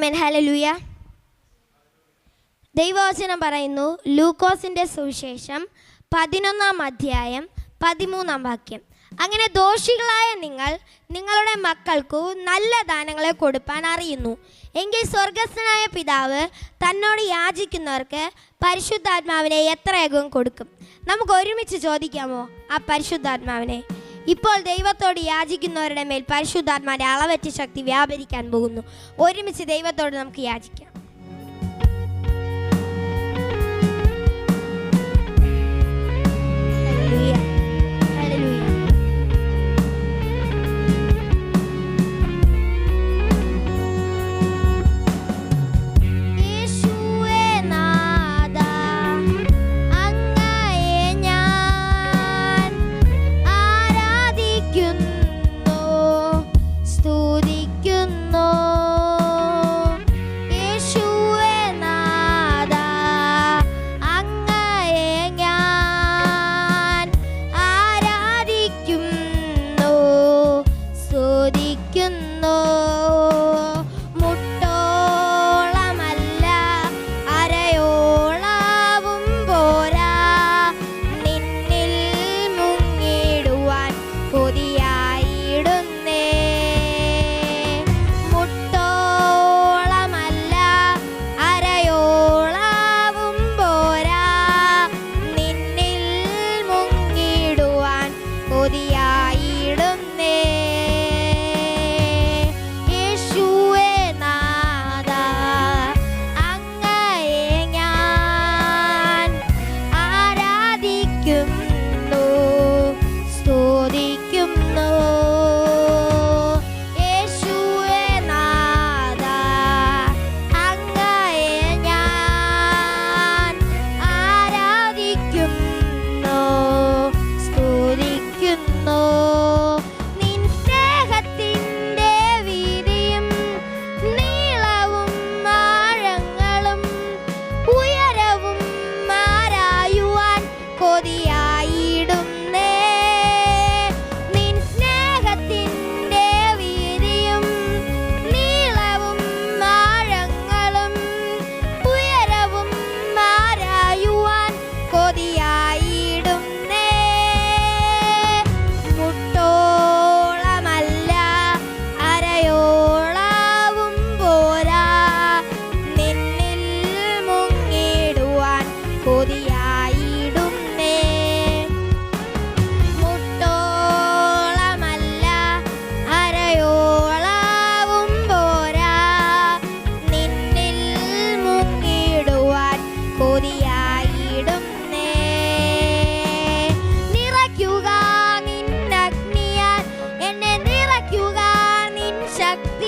ആമേൻ ഹലലൂയ ദൈവവചനം പറയുന്നു ലൂക്കോസിന്റെ സുവിശേഷം പതിനൊന്നാം അധ്യായം പതിമൂന്നാം വാക്യം. അങ്ങനെ ദോഷികളായ നിങ്ങൾ നിങ്ങളുടെ മക്കൾക്കു നല്ല ദാനങ്ങളെ കൊടുപ്പാൻ അറിയുന്നു. എങ്കിൽ സ്വർഗസ്ഥനായ പിതാവ് തന്നോട് യാചിക്കുന്നവർക്ക് പരിശുദ്ധാത്മാവിനെ എത്രയകം കൊടുക്കും? നമുക്ക് ഒരുമിച്ച് ചോദിക്കാമോ ആ പരിശുദ്ധാത്മാവിനെ? ഇപ്പോൾ ദൈവത്തോട് യാചിക്കുന്നവരുടെ മേൽ പരിശുദ്ധാത്മാരെ അളവറ്റ ശക്തി വ്യാപരിക്കാൻ പോകുന്നു. ഒരുമിച്ച് ദൈവത്തോട് നമുക്ക് യാചിക്കാം. check.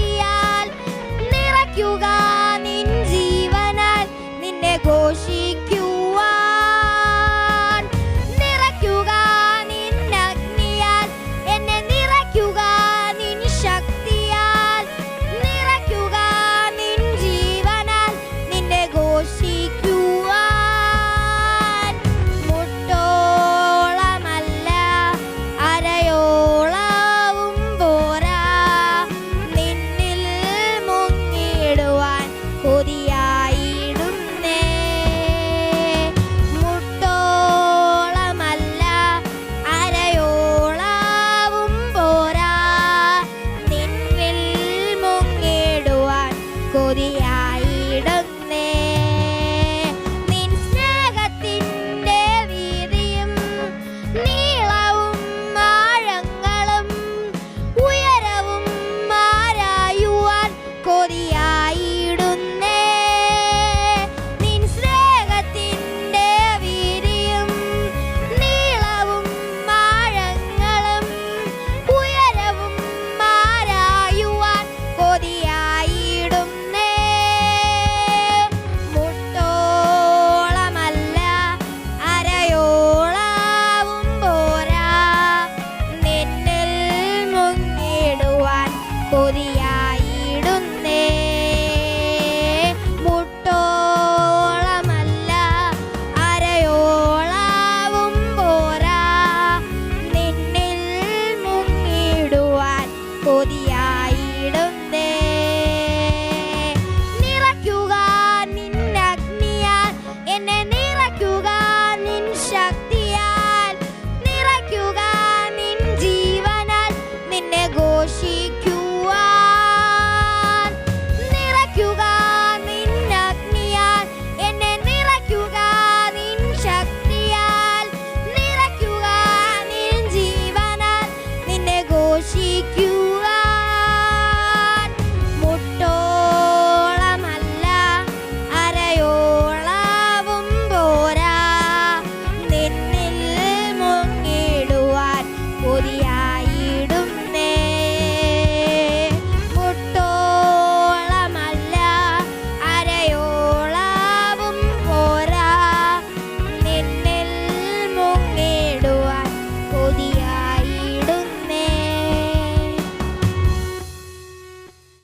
しい